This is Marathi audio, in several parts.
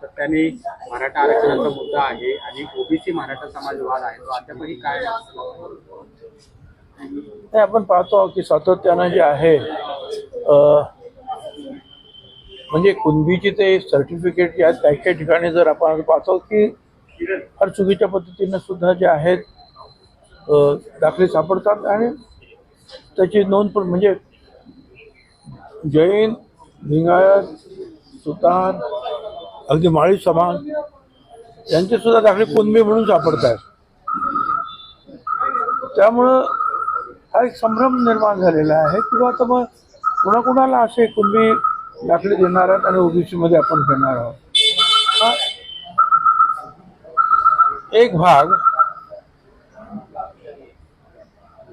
सातत्याने मराठा आरक्षणाचा मुद्दा आहे आणि ओबीसी मराठा समाजवाद आहे तो अद्यापही काय नाही आपण पाहतो की सातत्यानं जे आहे म्हणजे कुणबीची ते सर्टिफिकेट जे आहेत काही काही ठिकाणी जर आपण पाहतो की फार चुकीच्या पद्धतीनं सुद्धा जे आहेत दाखले सापडतात आणि त्याची नोंद पण म्हणजे जैन लिंगायत सुतान अगदी माळी समाज यांचे सुद्धा दाखले कुणबी म्हणून सापडत आहेत त्यामुळं हा एक संभ्रम निर्माण झालेला आहे. किंवा आता मग कुणाकुणाला असे कुणबी दाखले देणार आहेत आणि ओबीसी मध्ये आपण घेणार आहोत? एक भाग.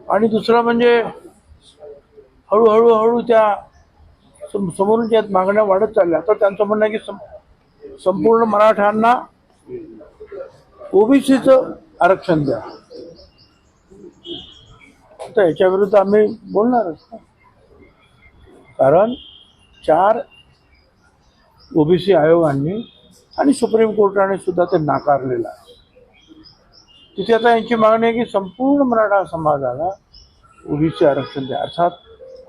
आणि दुसरा म्हणजे हळूहळू हळू त्या सम- समोरून ज्या मागण्या वाढत चालल्या तर त्यांचं म्हणणं की सम संपूर्ण मराठ्यांना ओबीसीचं आरक्षण द्या. तर याच्या विरुद्ध आम्ही बोलणारच ना कारण चार ओबीसी आयोगांनी आणि सुप्रीम कोर्टाने सुद्धा ते नाकारलेलं आहे. तिथे आता यांची मागणी आहे की संपूर्ण मराठा समाजाला ओबीसी आरक्षण द्या. अर्थात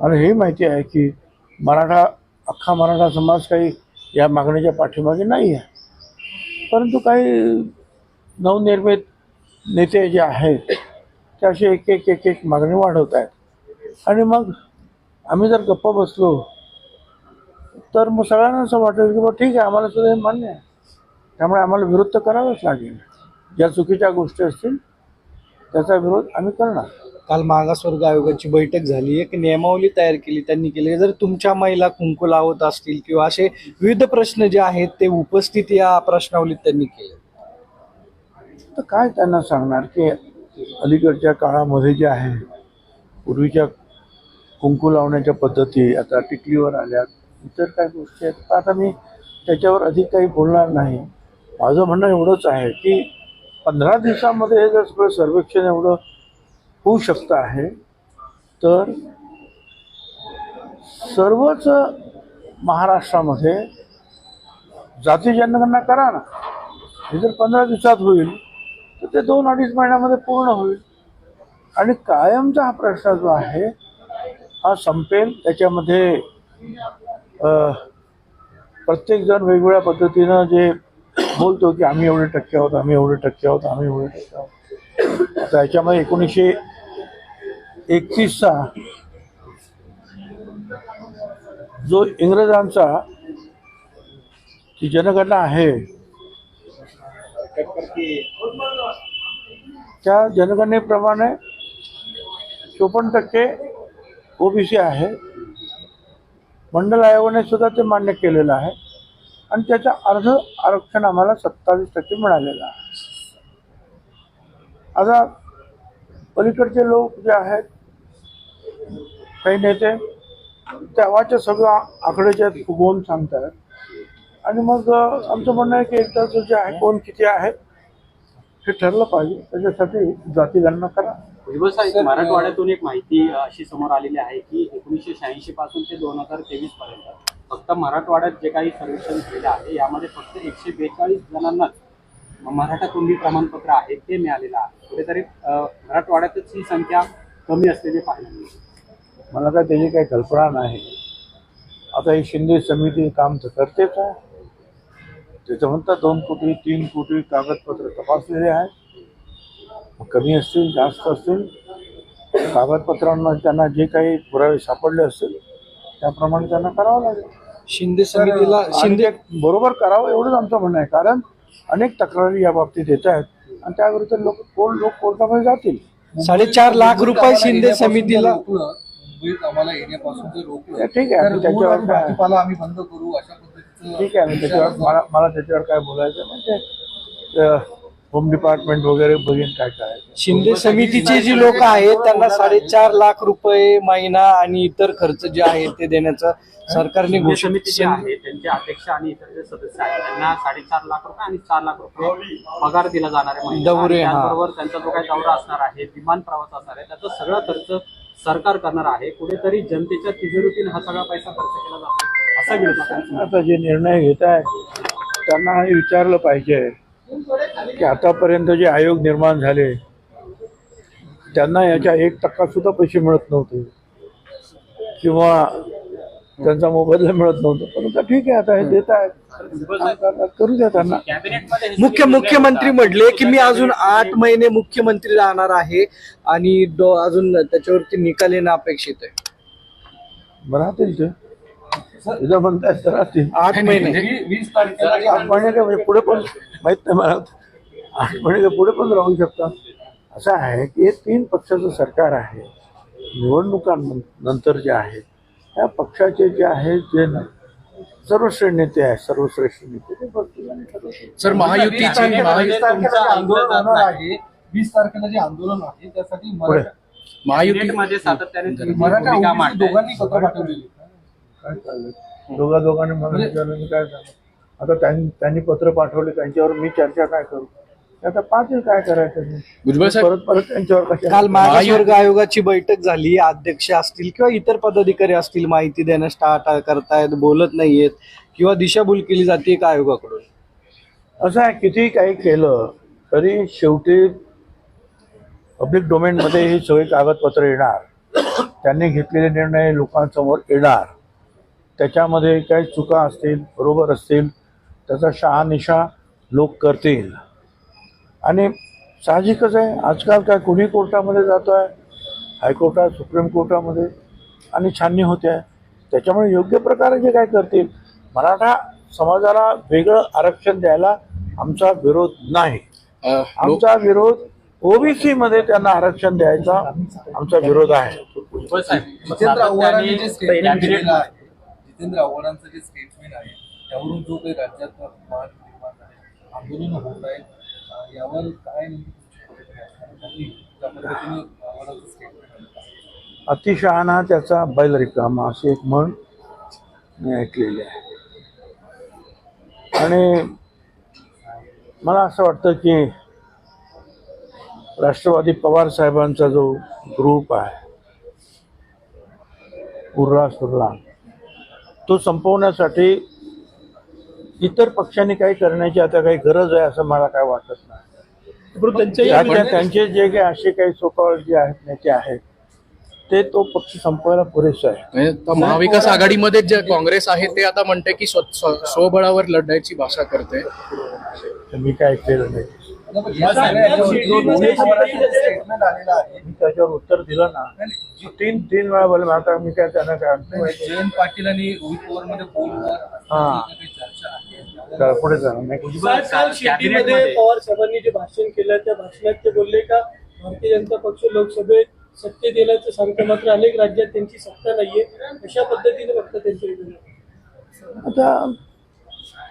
मला हे माहिती आहे की मराठा अख्खा मराठा समाज काही या मागणीच्या पाठीमागे नाही आहे. परंतु काही नवनिर्मित नेते जे आहेत ते असे एक एक एक एक मागणी वाढवत आहेत. आणि मग आम्ही जर गप्प बसलो तर मग सगळ्यांना असं वाटेल की बा ठीक आहे आम्हाला सुद्धा हे मान्य आहे. त्यामुळे आम्हाला विरोध तर करावाच लागेल. ज्या चुकीच्या गोष्टी असतील त्याचा विरोध आम्ही करणार. काल मागासवर्ग आयोगाची बैठक झाली. एक नियमावली तयार केली त्यांनी केली. जर तुमच्या महिला कुंकू लावत असतील किंवा असे विविध प्रश्न जे आहेत ते उपस्थित या प्रश्नावलीत त्यांनी केले. तर काय त्यांना सांगणार की अलीकडच्या काळामध्ये जे आहे पूर्वीच्या कुंकू लावण्याच्या पद्धती आता टिकलीवर आल्यात. इतर काही गोष्टी आहेत. तर आता मी त्याच्यावर अधिक काही बोलणार नाही. माझं म्हणणं एवढंच आहे की पंधरा दिवसामध्ये हे जर सगळं सर्वेक्षण एवढं होऊ शकतं आहे. तर सर्वच महाराष्ट्रामध्ये जाती जनगणना करा ना. हे जर पंधरा दिवसात होईल तर ते दोन अडीच महिन्यामध्ये पूर्ण होईल. आणि कायमचा हा प्रश्न जो आहे हा संपेल. त्याच्यामध्ये प्रत्येकजण वेगवेगळ्या पद्धतीनं जे बोलतो की आम्ही एवढे टक्के आहोत आम्ही एवढे टक्के आहोत आम्ही एवढे टक्के आहोत. त्याच्यामध्ये एकोणीसशे एकतीसचा जो इंग्रजांचा जी जनगणना आहे त्या जनगणनेप्रमाणे चोपन्न टक्के ओबीसी आहे. मंडल आयोगाने सुद्धा ते मान्य केलेलं आहे. आणि त्याचा अर्ध आरक्षण आम्हाला सत्तावीस टक्के मिळालेलं आहे. आता पलीकडचे लोक जे आहेत काही नेते तेव्हाच्या सगळं आकडेच्या फुगवून सांगतात आणि मग आमचं म्हणणं आहे की एकदाचं जे आहे कोण किती आहे हे ठरलं पाहिजे. त्याच्यासाठी जाती गणना करा. साहेब मराठवाड्यातून एक माहिती अशी समोर आलेली आहे की एकोणीसशे शहाऐंशी पासून ते दोन हजार तेवीस पर्यंत फक्त मराठवाड्यात जे काही सर्वेक्षण झालेलं आहे यामध्ये फक्त एकशे बेचाळीस जणांनाच मराठा कुणबी प्रमाणपत्र आहे ते मिळालेलं आहे. कुठेतरी मराठवाड्यातच ही संख्या कमी असलेली पाहायला मिळते मला काय त्याची काही कल्पना नाही. आता ही शिंदे समिती काम तर करतेच आहे. त्याचं म्हणतात दोन कोटी तीन कोटी कागदपत्र तपासलेले आहेत. कमी असतील जास्त असतील कागदपत्रांना त्यांना जे काही पुरावे सापडले असतील त्याप्रमाणे त्यांना करावं लागेल. शिंदे समितीला शिंदे बरोबर करावं एवढंच आमचं म्हणणं आहे. कारण अनेक तक्रारी या बाबतीत येत आहेत आणि त्याविरुद्ध लोक कोण लोक कोर्टामध्ये जातील? साडेचार लाख रुपये शिंदे समितीला मुंबईत आम्हाला येण्यापासून जर रोखलं ते ठीक आहे त्याच्यावर काय भाजीपाला आम्ही बंद करू अशा पद्धतीचं ठीक आहे मी त्याच्यावर मला मला त्याच्यावर काय बोलायचं म्हणजे होम डिपार्टमेंट वगैरे बघीन काय करायचं शिंदे समितीचे जी लोक आहेत त्यांना साडेचार लाख रुपये महिना आणि इतर खर्च जे आहेत ते देण्याचं सरकारने शिंदे घोषित समिती जी आहे त्यांचे अध्यक्ष आणि इतर जे सदस्य आहेत त्यांना साडेचार लाख रुपये आणि चार लाख रुपये पगार दिला जाणार आहे महिन्याला. दौरे, हा. त्याचबरोबर त्यांचा जो काही दौरा असणार आहे विमान प्रवास असणार आहे त्याचा सगळा खर्च सरकार करणार आहे. कुठेतरी जनतेच्या तिजोरीतून हा सगळा पैसा खर्च केला जातो. असा विरोधकांचा आता जे निर्णय घेत आहेत त्यांना हे विचारलं पाहिजे की आतापर्यंत जे आयोग निर्माण झाले त्यांना याच्या एक टक्का सुद्धा पैसे मिळत नव्हते. किंवा त्यांचा मोबदला मिळत नव्हतं. परंतु ठीक आहे आता हे देत आहेत. करू द्या त्यांना. हे मुख्य मुख्यमंत्री म्हटले की मी. अजून आठ महिने मुख्यमंत्री राहणार आहे आणि दो अजून त्याच्यावरती निकाल येणं अपेक्षित आहे. बरं राहतील ते. म्हणताय तर राहतील. आठ महिने. आठ महिने काय म्हणजे पुढे पण माहीत नाही मला. आठ महिने काय पुढे पण राहू शकतात. असं आहे की हे तीन पक्षाचं सरकार आहे. निवडणुकांनंतर जे आहे त्या पक्षाचे जे आहे जे न- सर्वश्रेष्ठ नेते आहेत सर्वश्रेष्ठ नेते. सर वीस महायुतीची आंदोलन आहे. वीस तारखेला जे आंदोलन आहे त्यासाठी पुढे. मराठा महायुती कॅबिनेटमध्ये सातत्याने. दोघांनी पत्र पाठवलेली काय चाललंय? दोघा दोघांनी मला विचारलं मी काय सांगू आता त्यांनी त्यांनी पत्र पाठवले त्यांच्यावर मी चर्चा काय करू? आता काय करायचं ते. भुजबळ साहेब परत परत त्यांच्यावर कशा काल मागासवर्ग आयोगाची बैठक झाली अध्यक्ष असतील किंवा इतर पदाधिकारी असतील माहिती देणं स्टार्ट करतायत बोलत नाहीयेत किंवा दिशाभूल केली जाते का आयोगाकडून? असं आहे किती काही केलं तरी शेवटी पब्लिक डोमेनमध्ये ही सगळी कागदपत्र येणार. त्यांनी घेतलेले निर्णय लोकांसमोर येणार. त्याच्यामध्ये काही चुका असतील बरोबर असतील त्याचा शहानिशा लोक करतील. आणि साहजिकच आहे. आजकाल काय कुणी कोर्टामध्ये जातो आहे हायकोर्टात सुप्रीम कोर्टामध्ये आणि छाननी होते. आहे त्याच्यामुळे योग्य प्रकारे जे काय करतील मराठा समाजाला वेगळं आरक्षण द्यायला आमचा विरोध नाही. आमचा विरोध ओबीसी मध्ये त्यांना आरक्षण द्यायचा आमचा विरोध आहे. जितेंद्र आव्हाडांनी जे स्टेटमेंट आहे जितेंद्र आव्हाडांचं जे स्टेटमेंट आहे त्यावरून जो काही राज्यात वाद निर्माण आहे आंदोलन होत आहे यावर काय अतिशहाणा त्याचा बैल रिकामा अशी एक म्हण मी ऐकलेली आहे. आणि मला असं वाटतं की राष्ट्रवादी पवार साहेबांचा जो ग्रुप आहे उर्रा सुरला तो संपवण्यासाठी इतर पक्षांनी काही करण्याची आता काही गरज आहे असं मला काय वाटत नाही. त्यांचे जे काही असे काही सोकाळ जे आहेत नेते आहेत ते तो पक्ष संपवायला पुरेसं आहे. महाविकास आघाडीमध्ये जे काँग्रेस आहे ते आता म्हणते की स्व- स्व- स्वबळावर लढण्याची भाषा करते. मी काय केलं नाही. या सगळ्या याच्यावरती जो दोन्ही पक्षांचा स्टेटमेंट आलेला आहे. मी त्याच्यावर उत्तर दिलं ना. तीन तीन वेळा बोलले आता मी काय त्यांना काय नाही. जयंत पाटील आणि रोहित पवारमध्ये हा. पुढे कॅबिनेटमध्ये पवार साहेबांनी जे भाषण केलं त्या भाषणात ते बोलले का भारतीय जनता पक्ष लोकसभेत सत्तेत येण्याचं सांगतं मात्र अनेक राज्यात त्यांची सत्ता नाहीये. अशा पद्धतीने फक्त त्यांचे. आता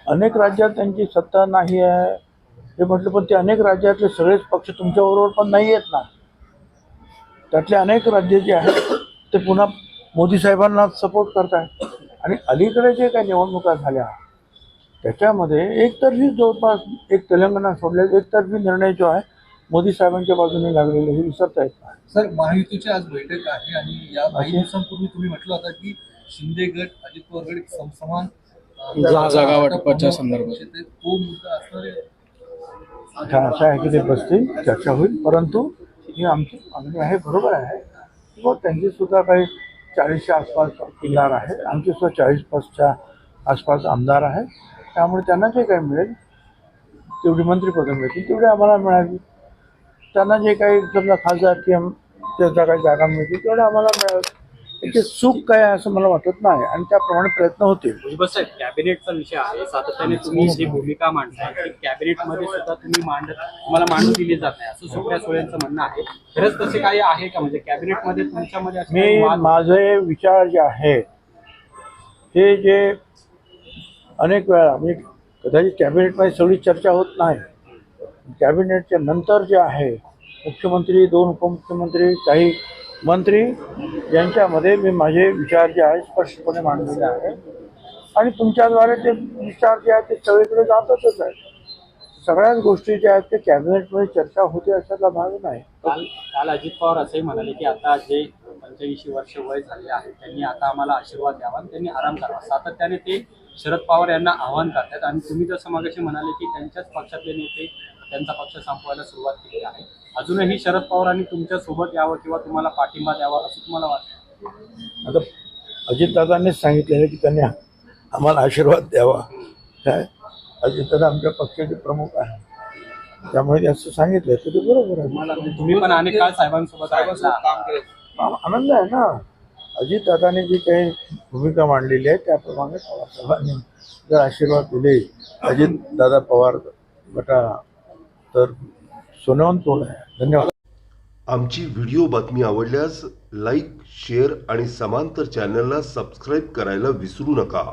अनेक राज्यात त्यांची सत्ता नाही आहे हे म्हटलं पण ते अनेक राज्यातले सगळेच पक्ष तुमच्याबरोबर पण नाही आहेत ना. त्यातले अनेक राज्य जे आहेत ते पुन्हा मोदी साहेबांना सपोर्ट करत आहेत आणि अलीकडे जे काही निवडणुका झाल्या त्याच्यामध्ये एकतर्फी जवळपास एक तेलंगणा सोडले एकतर्फी निर्णय जो आहे मोदी साहेबांच्या बाजूने लागलेले हे विसरता येत नाही. सर महायुतीची आज बैठक आहे आणि या काही दिवसांपूर्वी तुम्ही म्हटलं होता की शिंदे गट अजित पवार गट सम- समान जागा वाटपाच्या संदर्भात. तो मुद्दा असणार आहे असं आहे की ते बसतील चर्चा होईल. परंतु ही आमची मागणी आहे बरोबर आहे. व त्यांची सुद्धा काही चाळीसच्या आसपास किल्लार आहे आमची सुद्धा चाळीस पासच्या आसपास आमदार आहे त्यामुळे त्यांना जे काही मिळेल तेवढी मंत्रिपदं मिळतील तेवढी आम्हाला मिळावी. त्यांना जे काही समजा खासदार किंवा त्याच्या काही जागा मिळतील तेवढ्या आम्हाला मिळावी. याचे चूक काय असं मला वाटत नाही. आणि त्याप्रमाणे प्रयत्न होतील. भुजबळ साहेब कॅबिनेटचा विषय आहे. सातत्याने तुम्ही जी भूमिका मांडताय ती कॅबिनेटमध्ये सुद्धा तुम्ही मांड तुम्हाला मांडू दिली जात नाही. असं सुप्रिया सुळेंचं म्हणणं आहे. खरंच तसे काही आहे का? म्हणजे कॅबिनेटमध्ये तुमच्यामध्ये असे काही मी वाद- माझे विचार जे आहेत ते जे अनेक वेळा म्हणजे कदाचित कॅबिनेटमध्ये सगळी चर्चा होत नाही. कॅबिनेटच्या नंतर जे आहे मुख्यमंत्री दोन उपमुख्यमंत्री काही मंत्री यांच्यामध्ये मी माझे विचार जे आहेत स्पष्टपणे मांडलेले आहेत. आणि तुमच्याद्वारे ते विचार जे आहेत ते सगळीकडे जातच आहेत. सगळ्याच गोष्टी ज्या आहेत ते कॅबिनेटमध्ये चर्चा होते अशातला भाग नाही. काल काल अजित पवार असंही म्हणाले की आता जे पंच्याऐंशी वर्ष वय झाले आहे त्यांनी आता आम्हाला आशीर्वाद द्यावा आणि त्यांनी आराम करावा. सातत्याने ते शरद पवार यांना आव्हान करतात आणि तुम्ही जसं मागाशी म्हणाले की त्यांच्याच पक्षातले नेते त्यांचा पक्ष संपवायला सुरुवात केली आहे. अजूनही शरद पवारांनी तुमच्यासोबत यावं किंवा तुम्हाला पाठिंबा द्यावा असं तुम्हाला वाटतं? आता अजितदादांनीच सांगितलेलं की त्यांनी आम्हाला आशीर्वाद द्यावा. काय अजितदादा आमच्या पक्षाचे प्रमुख आहे त्यामुळे असं सांगितलं तर ते बरोबर आहे. तुम्ही पण अनेक काळ साहेबांसोबत आनंद आहे ना. अजितदादाने जी काही भूमिका मांडलेली आहे त्याप्रमाणे पवारसाहेबांनी जर आशीर्वाद दिले अजितदादा पवार गटा तर सोनवून तोड आहे धन्यवाद. आमची व्हिडिओ बातमी आवडल्यास लाईक शेअर आणि समांतर चॅनलला सबस्क्राईब करायला विसरू नका.